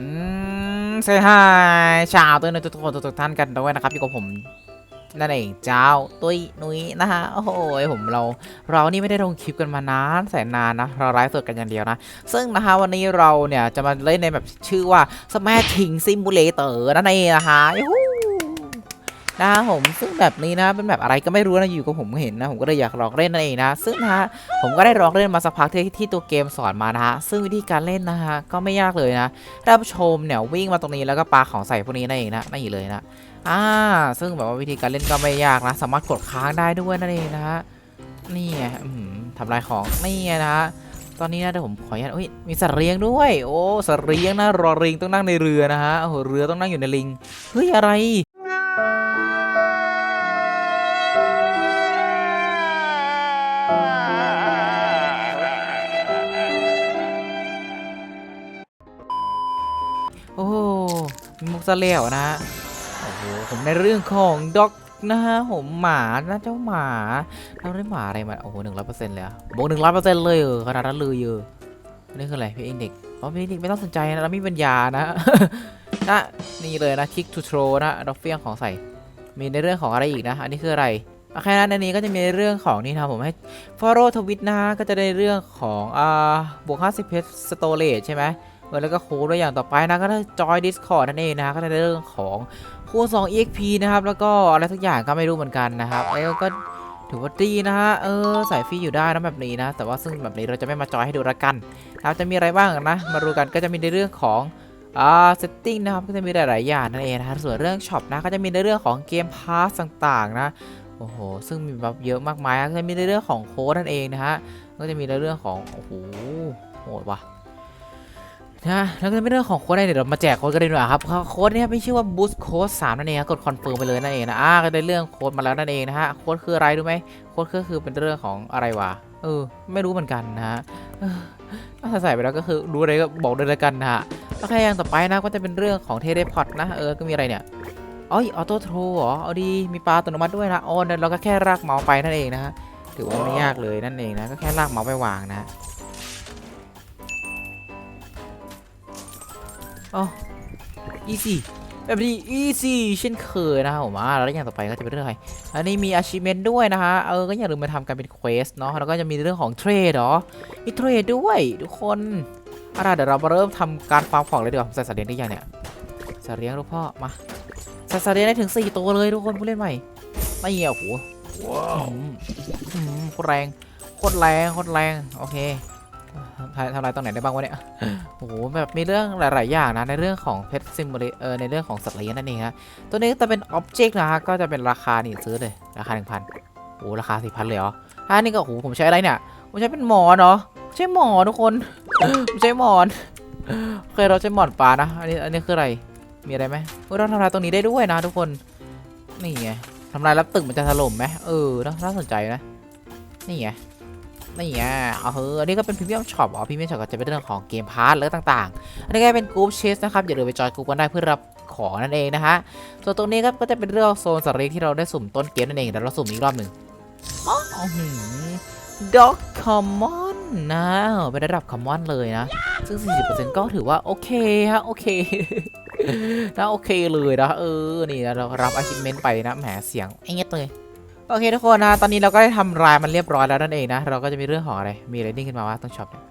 อืมเซฮายชาวตัวนึงทุกคนทุกท่านกันด้วยนะครับอยู่กับผมนั่นเองเจ้าตุ้ยนุ้ยนะฮะโอ้โหผมเรา เรานี่ไม่ได้ลงคลิปกันมานานแสนนานนะเราไลฟ์สดกันอย่างเดียวนะ ซึ่งนะคะวันนี้เราเนี่ยจะมาเล่นในแบบชื่อว่า Smashing Simulator นั่นเองนะคะยู นะครับผมซึ่งแบบนี้นะเป็นแบบอะไรก็ไม่รู้นะอยู่กับผมเห็นนะผมก็เลยอยากลองเล่นนั่นเองนะ ซึ่งนะฮะผมก็ได้ลองเล่นมาสักพักที่ที่ตัวเกมสอนมานะฮะซึ่งวิธีการเล่นนะฮะก็ไม่ยากเลยนะท่านผู้ชมเนี่ยวิ่งมาตรงนี้แล้วก็ปาของใส่พวกนี้นั่นเองนะนี่นเลยนะอ่าซึ่งแบบว่าวิธีการเล่นก็ไม่ยากนะ สามารถกดค้างได้ด้วยนั่นเองนะฮะนี่ไงอื้อหือทำลายของนี่ไงนะฮะตอนนี้นะเดี๋ยวผมขออนุญาตมีสัตว์เลี้ยงด้วย โอ้สัตว์เลี้ยงนะรอลิงต้องนั่งในเรือนะฮะโอ้โหเรือต้องนั่งอยู่ในลิงเฮ้ยอะไร มีมุกซะแล้วนะฮะโอ้โหผมในเรื่องของด็อกนะฮะผมหมานะเจ้าหมาเราได้หมาอะไรมาโอ้โหหนึ่งร้อยเปอร์เซ็นต์เลยอะบวกหนึ่งร้อยเปอร์เซ็นต์เลยเออขนาดนั้นเลยเอออันนี่คืออะไรพี่เองเด็กอ๋อพี่เด็กไม่ต้องสนใจนะเราไม่มีปัญญานะนะนี่เลยนะคิกทูโทรนะดอกเฟี้ยงของใส่ มีในเรื่องของอะไรอีกนะ อันนี้คืออะไรโอเคนะในนี้ก็จะมีในเรื่องของนี่นะผมให้ follow ทวิตนะฮะก็จะได้เรื่องของอ่าบวก50เพชรสโตเลจใช่ไหม เออแล้วก็โค้ดด้วยอย่างต่อไปนะก็ได้จอย Discord นั่นเองนะก็ได้เรื่องของคูณ2 EXP นะครับ แล้วก็อะไรสักอย่างก็ไม่รู้เหมือนกันนะครับเออก็ถือว่าดีนะฮะ เออสายฟรีอยู่ได้นะแบบนี้นะ แต่ว่าซึ่งแบบนี้เราจะไม่มาจอยให้ดูละกันนะครับจะมีอะไรบ้างนะ มาดูกันก็จะมีในเรื่องของอ่า setting นะครับ ก็จะมีหลาย ๆ อย่างนั่นเองนะฮะส่วนเรื่องช็อปนะก็จะมีในเรื่องของเกมพาสต่าง ๆ นะ โอ้โห ซึ่งมีแบบเยอะมากมายก็จะมีในเรื่องของโค้ดนั่นเองนะฮะ ก็จะมีในเรื่องของ โอ้โห โหดว่ะ นะแล้วก็เป็นเรื่องของโค้ดได้เดี๋ยวเรามาแจกโค้ดกันดีกว่าครับโค้ดเนี้มีชื่อว่า boost code 3นั่นเองครับกดคอนเฟิร์มไปเลยนั่นเองนะอ่าก็ได้เรื่องโค้ดมาแล้วนั่นเองนะฮะโค้ดคืออะไรรู้ไหมโค้ดก็คือเป็นเรื่องของอะไรวะเออไม่รู้เหมือนกันนะฮะเออถ้าใส่ไปแล้วก็คือรู้อะไรก็บอกเลยละกันนะฮะแล้วแค่อย่างต่อไปนะก็จะเป็นเรื่องของเทเลพอร์ตนะเออก็มีอะไรเนี่ยอ๋อออโต้โทรเหรอเอาดีมีปลาอัตโนมัติด้วยนะอ๋อเราก็แค่ลากเมาส์ไปนั่นเองนะฮะถือว่าไม่ยากเลยนั่นเองนะก็แค่ลากเมาส์ไปวางนะ อ๋อ easy แบบนี้ easy เช่นเคยนะครับผมอ่าแล้วอย่างต่อไปก็จะเป็นเรื่องอะไรอันนี้มี achievement ด้วยนะฮะเออก็อย่าลืมมาทำกันเป็น quest เนาะแล้วก็จะมีเรื่องของ trade เหรอมี trade ด้วยทุกคนเอาล่ะเดี๋ยวเรามาเริ่มทำการฟาร์มของเลยดีกว่าผมใส่สัตว์เลี้ยงได้ยังเนี่ยสัตว์เลี้ยงลูกพ่อมาใส่สัตว์เลี้ยงได้ถึง4ตัวเลยทุกคนผู้เล่นใหม่ไม่เหี้ยโอ้โหว้าวโคตรแรงโคตรแรงโคตรแรงโอเคทำทำอะไรตรงไหนได้บ้างวะเนี่ย โอ้โหแบบมีเรื่องหลาย ๆ อย่างนะในเรื่องของเพชรซิมูเลเออในเรื่องของสัตว์เลี้ยงนั่นเองฮะตัวนี้จะเป็นอ็อบเจกต์นะฮะก็จะเป็นราคานี่ซื้อเลยราคา1,000โอ้ราคา4,000เลยเหรออันนี้ก็โอ้โหผมใช้อะไรเนี่ยผมใช้เป็นหมอนเนาะใช้หมอนทุกคนผมใช้หมอนเคยเราใช้หมอนปลานะอันนี้อันนี้คืออะไรมีอะไรไหมเฮ้ยเราทำลายตรงนี้ได้ด้วยนะทุกคนนี่ไงทำลายแล้วตึกมันจะถล่มไหมเออน่าสนใจนะนี่ไง นี่ไงเอาเฮ้อันนี้ก็เป็นพรีเมียมช็อปอ๋อพรีเมียมช็อปก็จะเป็นเรื่องของเกมพาร์ทและต่างๆ อันนี้ก็เป็นกรุ๊ปเชสนะครับอย่าลืมไปจอยกรุ๊ปกันได้เพื่อรับของนั่นเองนะฮะส่วนตรงนี้ครับก็จะเป็นเรื่องโซนสตรีที่เราได้สุ่มต้นเกมนั่นเองเดี๋ยวเราสุ่มอีกรอบหนึ่งอ๋อด็อกคอมมอนนะเป็นระดับคอมมอนเลยนะ ซึ่ง 40%ก็ถือว่าโอเคฮะโอเคนะโอเคเลยนะเออ นี่เรารับ achievement ไปนะแหมเสียงไอ้เงี้ยเลย โอเคทุกคนนะตอนนี้เราก็ได้ทำรายมันเรียบร้อยแล้วนั่นเองนะ เราก็จะมีเรื่องของอะไร มีอะไรดิ้งขึ้นมาว่าต้องช็อปเนี่ย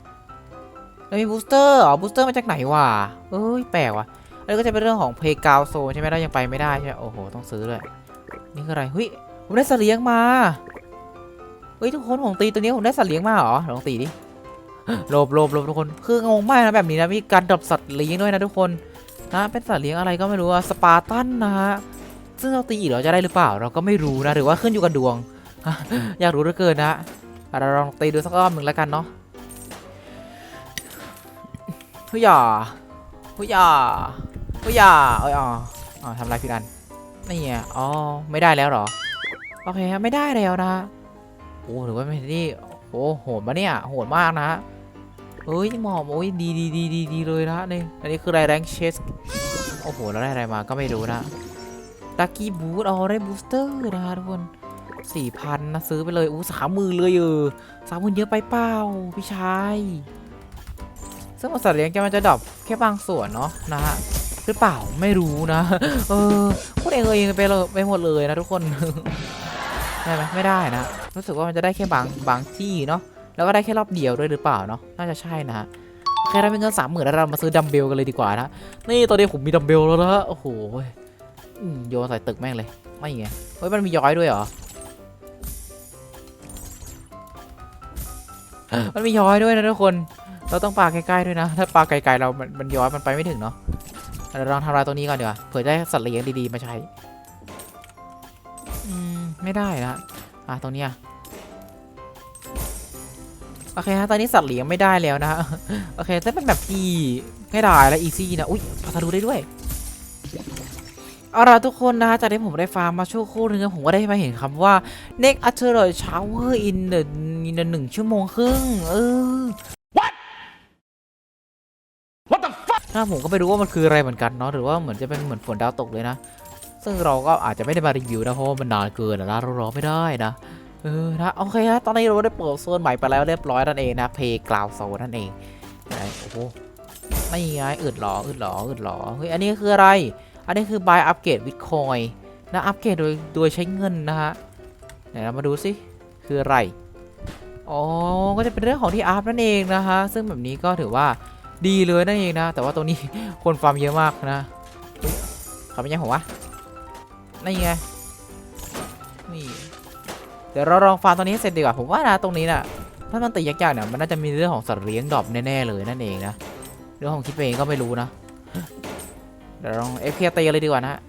แล้วมีบูสเตอร์อ๋อบูสเตอร์มาจากไหนวะเอ้ยแปลกว่ะแล้วก็จะเป็นเรื่องของเพย์กาวโซใช่ไหมเรายังไปไม่ได้ใช่ไหมโอ้โหต้องซื้อเลยนี่คืออะไรเฮ้ยผมได้สัตว์เลี้ยงมาเฮ้ยทุกคนผมตีตัวนี้ผมได้สัตว์เลี้ยงมาเหรอลองตีดิโลบโลบโลบทุกคน คืองงมากนะแบบนี้นะมีการดรอปสัตว์เลี้ยงด้วยนะทุกคนนะเป็นสัตว์เลี้ยงอะไรก็ไม่รู้อะสปาร์ตันนะฮะ ซึ่งเราตีอีกเราจะได้หรือเปล่า เราก็ไม่รู้นะ หรือว่าขึ้นอยู่กับดวง อยากรู้เหลือเกินนะเราลองตีดูสักรอบหนึ่งแล้วกันเนาะเฮ้ยอย่าเฮ้ยอย่าเฮ้ยอย่าเอ้ยอ๋ออ๋อทำอะไรผิดอันนี่ไงอ๋อไม่ได้แล้วเหรอ โอเคครับไม่ได้แล้วนะโอ้ถือว่าเป็นที่โอ้โหดมาเนี่ยโหดมากนะเฮ้ยหมอบโอ้ยดีดีดีดีดีเลยนะนี่อันนี้คือไรแรงเชสโอ้โหเราได้อะไรมาก็ไม่รู้นะ ลักกี้บูทเอาได้บูสเตอร์นะทุกคนสี่พันนะซื้อไปเลยอู้สามหมื่นเลยเออสามหมื่นเยอะไปเปล่าพี่ชายซึ่งสัตว์เลี้ยงจะมันจะดรอปแค่บางส่วนเนาะนะฮะหรือเปล่าไม่รู้นะ เออพูดเองเองไปเลยไปหมดเลยนะทุกคนได้ไหมไม่ได้นะ รู้สึกว่ามันจะได้แค่บางบางที่เนาะแล้วก็ได้แค่รอบเดียวด้วยหรือเปล่าเนาะน่าจะใช่นะฮะโอเคเรามีเงินสามหมื่นแล้วเรามาซื้อดัมเบลกันเลยดีกว่านะนี่ตอนนี้ผมมีดัมเบลแล้วนะโอ้โห โยนใส่ตึกแม่งเลย ไม่ไง เฮ้ย มันมีย้อยด้วยเหรอ มันมีย้อยด้วยนะทุกคน เราต้องปาใกล้ๆด้วยนะ ถ้าปาไกลๆเรา มันมันย้อยมันไปไม่ถึงเนาะเราลองทำลายตัวนี้ก่อนดีกว่า เผื่อได้สัตว์เลี้ยงดีๆมาใช้ อืม ไม่ได้นะอะตรงเนี้ยโอเคฮะตอนนี้สัตว์เลี้ยงไม่ได้แล้วนะฮะโอเคแต่เป็นแบบที่ง่ายดายและอีซี่นะ อุ้ยพาทะลุได้ด้วย เอาล่ะทุกคนนะฮะจากที่ผมได้ฟาร์มมาชั่วครู่นึงผมก็ได้มาเห็นคำว่า next a s t e r o i d shower in the in the หนึ่งชั่วโมงครึ่งเออ What the fuck ถ้าผมก็ไม่รู้ว่ามันคืออะไรเหมือนกันเนาะหรือว่าเหมือนจะเป็นเหมือนฝนดาวตกเลยนะ ซึ่งเราก็อาจจะไม่ได้มารีวิวนะเพราะว่ามันนานเกินอะนะเรารอไม่ได้นะเออนะโอเคฮะตอนนี้เราได้เปิดโซนใหม่ไปแล้วเรียบร้อยนั่นเองนะเพย์กราวโซนนั่นเองไหนโอ้โหไม่ไงอึดหรออึดหรออึดหรอเฮ้ยอันนี้คืออะไร อันนี้คือ buy upgrade with coin นะอัปเกรดโดยโดยใช้เงินนะฮะไหนเรามาดูสิคืออะไร อ๋อ ก็จะเป็นเรื่องของที่อัพนั่นเองนะฮะ ซึ่งแบบนี้ก็ถือว่าดีเลยนั่นเองนะ แต่ว่าตัวนี้คนฟาร์มเยอะมากนะเฮ้ยเขาเป็นยังผมวะนี่ไง นี่ เดี๋ยวเราลองฟาร์มตัวนี้ให้เสร็จดีกว่า ผมว่านะตรงนี้น่ะถ้ามันติดยากๆเนี่ย มันน่าจะมีเรื่องของสัตว์เลี้ยงดรอปแน่ๆเลยนั่นเองนะ เรื่องของคิดเองก็ไม่รู้นะ เดี๋ยวลองเอฟเคตีเลยดีกว่านะฮะ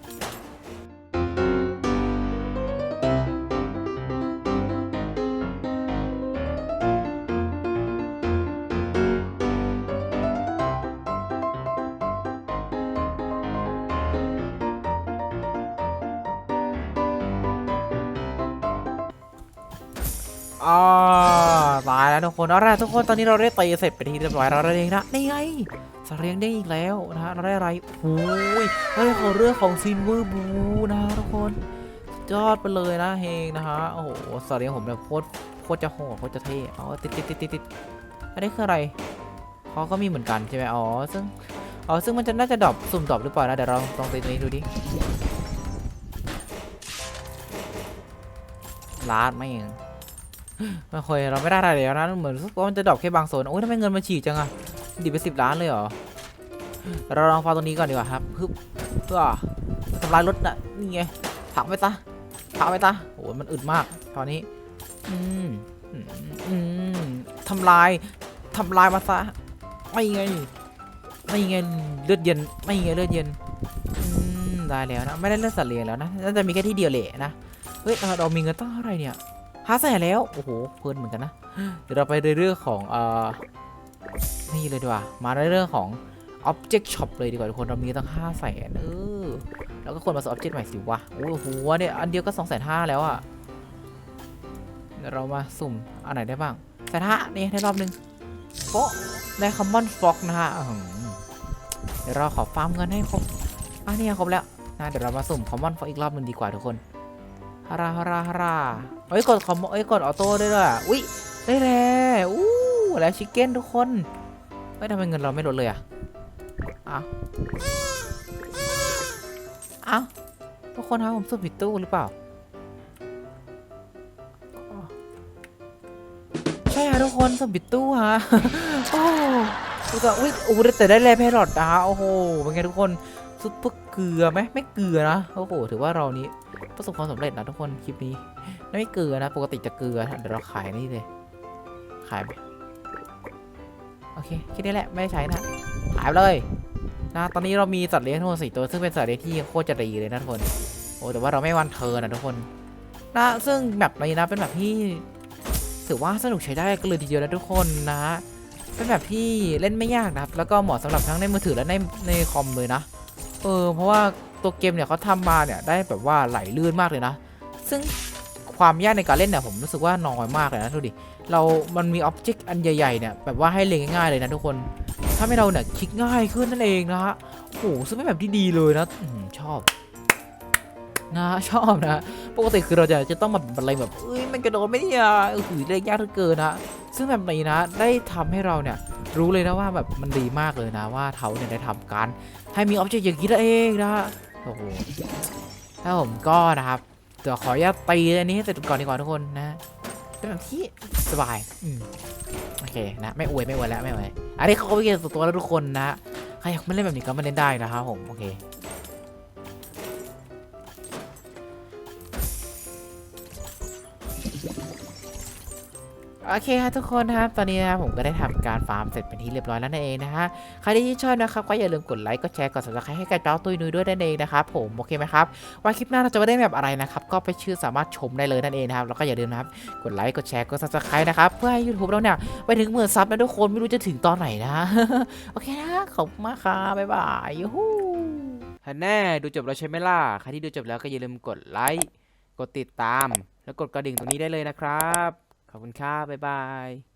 แล้วทุกคนเอาละทุกคนตอนนี้เราได้ตีเสร็จไปที่เรียบร้อยแล้วนั่นเองนะนี่ไงสเลี้ยงได้อีกแล้วนะฮะเราได้อะไรโอ้ยเราได้ของเรื่องของซินเวอร์บูนะทุกคนยอดไปเลยนะเฮงนะฮะโอ้โหสเลี้ยงผมแบบโคตรโคตรจะโหดโคตรจะเท่เอาติดติดติดติดติดอันนี้คืออะไรเขาก็มีเหมือนกันใช่ไหมอ๋อซึ่งอ๋อซึ่งมันจะน่าจะดรอปสุ่มดรอปหรือเปล่านะเดี๋ยวเราลองตีตัวนี้ดูดิลาดไม่เอง ไม่ค่อยเราไม่ได้อะไรแล้วนะเหมือนว่ามันจะดรอปแค่บางโซนโอ้ยทำไมเงินมันฉีกจังอะดิบไปสิบล้านเลยเหรอเราลองฟังตรงนี้ก่อนดีกว่าครับฮึบเพื่อทำลายรถน่ะนี่ไงผักไปตาผักไปตาโอ้ยมันอึดมากตอนนี้อืมอืมอืมทำลายทำลายมาซะไม่ไงไม่ไงเลือดเย็นไม่ไงเลือดเย็นได้แล้วนะไม่ได้เลือดสัตว์เลี้ยงแล้วนะน่าจะมีแค่ที่เดียวแหละนะเฮ้ยเราเรามีเงินตั้งเท่าไหร่เนี่ย ห้าแสนแล้ว โอ้โห เพลินเหมือนกันนะ เดี๋ยวเราไปในเรื่องของเอ่อนี่เลยดีกว่า มาในเรื่องของ Object Shop เลยดีกว่าทุกคน เรามีตั้ง5 0 0แสนเออ แล้วก็ควรมาซื้อ Object ใหม่สิวะ โอ้โหเนี่ย อันเดียวก็2 5 0 0 0แล้วอะ่ะเดี๋ยวเรามาสุ่ม อันไหนได้บ้างแสนห้านี่ได้รอบหนึงโป๊ะได้ Common Fox นะฮะเดี๋ยวเราขอฟาร์มเงินให้ครบอะนี่ครบแล้วนะเดี๋ยวเรามาสุ่ม Common Fox อีกรอบหนึงดีกว่าทุกคน ฮาราฮาราฮาราเอ้ยกดคอมเอ้ยกดออโต้ได้ด้วยอะอุ้ยได้แล้วอู้แล้วชิคเก้นทุกคนเฮ้ยทำไมเงินเราไม่ลดเลยอะอ้าวอ้าทุกคนครับผมสุ่มผิดตู้หรือเปล่าใช่ฮะทุกคนสุ่มผิดตู้ฮะโอ้ดูก่อนอุ้ยโอ้แต่ได้แร่แพรอดนะโอ้โหเป็นไงทุกคนซุปเปอร์เกลือไหมไม่เกลือนะโอ้โหถือว่าเรานี้ ประสบความสำเร็จนะทุกคนคลิปนี้ ไม่เกลือนะ ปกติจะเกลือเดี๋ยวเราขายนี่เลย ขายไหมโอเคแค่นี้แหละไม่ได้ใช้นะหายไปเลยนะตอนนี้เรามีสัตว์เลี้ยงทั้งหมดสี่ตัวซึ่งเป็นสัตว์เลี้ยงที่โคตรจะดีเลยนะทุกคนโอ้แต่ว่าเราไม่วันเทิร์นะทุกคนนะซึ่งแบบนี้นะเป็นแบบที่ถือว่าสนุกใช้ได้กันเลยทีเดียวนะทุกคนนะเป็นแบบที่เล่นไม่ยากนะครับ แล้วก็เหมาะสำหรับทั้งในมือถือและในในคอมเลยนะ เออ เพราะว่า ตัวเกมเนี่ยเขาทำมาเนี่ยได้แบบว่าไหลลื่นมากเลยนะ ซึ่งความยากในการเล่นเนี่ยผมรู้สึกว่าน้อยมากเลยนะดูดิเรา มันมีอ็อบเจกต์อันใหญ่ๆเนี่ยแบบว่าให้เล็งง่ายๆเลยนะทุกคนทำให้เราเนี่ยคลิกง่ายขึ้นนั่นเองนะฮะโอ้โหซึ่งเป็นแบบที่ดีเลยนะอชอบนะชอบนะปกติคือเราจะจะต้องแบบอะไรแบบเอ้ยมันกระโดดไม่ได้อะเออหือเล่นยากเหลือเกินนะซึ่งแบบนี้นะได้ทำให้เราเนี่ยรู้เลยนะว่าแบบมันดีมากเลยนะว่าเขาเนี่ยได้ทำการให้มีออบเจกต์อย่างนี้นั่นเองนะ โอ้โหถ้าผมก็นะครับเดี๋ยวขออนุญาตตีอันนี้ให้เสร็จก่อนดีกว่าทุกคนนะเป็นแบบที่สบายอืมโอเคนะไม่อวยไม่อวยแล้วไม่อวยอันนี้เขาก็เป็นส่วนตัวแล้วทุกคนนะใครอยากมาเล่นแบบนี้ก็มาเล่นได้นะครับผมโอเค โอเคครับทุกคนครับ ตอนนี้นะครับผมก็ได้ทำการฟาร์มเสร็จเป็นที่เรียบร้อยแล้วนั่นเองนะฮะ ใครที่ชอบนะครับก็อย่าลืมกดไลค์ กดแชร์ กด subscribe ให้กับเจ้าตุ้ยนุ้ยด้วยนั่นเองนะครับผมโอเคไหมครับว่าคลิปหน้าเราจะไม่ได้แบบอะไรนะครับ ก็ไปชื่อสามารถชมได้เลยนั่นเองนะครับ แล้วก็อย่าลืมนะครับ กดไลค์ กดแชร์ กด subscribe นะครับ เพื่อให้ YouTube เราเนี่ยไปถึงหมื่นซับนะทุกคน ไม่รู้จะถึงตอนไหนนะ โอเคนะ ขอบคุณมากครับบ๊ายบายยูฮูฮันแน่ดูจบแล้วใช่ไหมล่ะ ใครที่ดูจบแล้วก็อย่าลืมกดไลค์ กดติดตาม แล้วกดกระดิ่งตรงนี้ได้เลยนะครับ ขอบคุณครับบ๊ายบาย